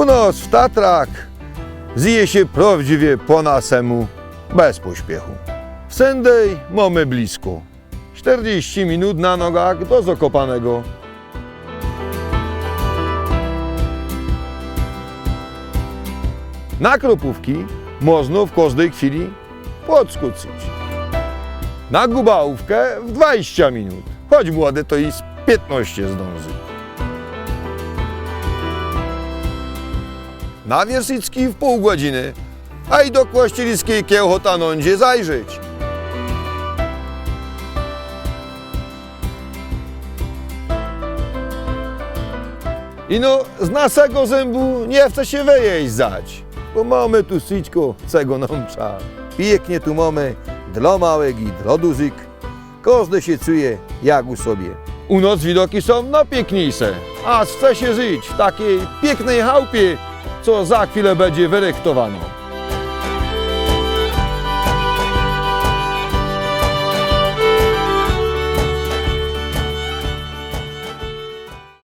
U nas w Tatrach zje się prawdziwie po nasemu, bez pośpiechu. W Sendej mamy blisko. 40 minut na nogach do Zakopanego. Na Kropówki można w każdej chwili podskoczyć. Na Gubałówkę w 20 minut. Choć młody to i z 15 zdąży. Na Wiersycki w pół godziny, a i do Kłościeliskiej Kiełchotanądzie zajrzeć. I no, z naszego zębu nie chce się wyjeżdżać, bo mamy tu wszystko, czego nam trzeba. Pięknie tu mamy, dla małych i dla dużych. Każdy się czuje jak u sobie. U nas widoki są najpiękniejsze, a chce się żyć w takiej pięknej chałupie, co za chwilę będzie wyrektowana.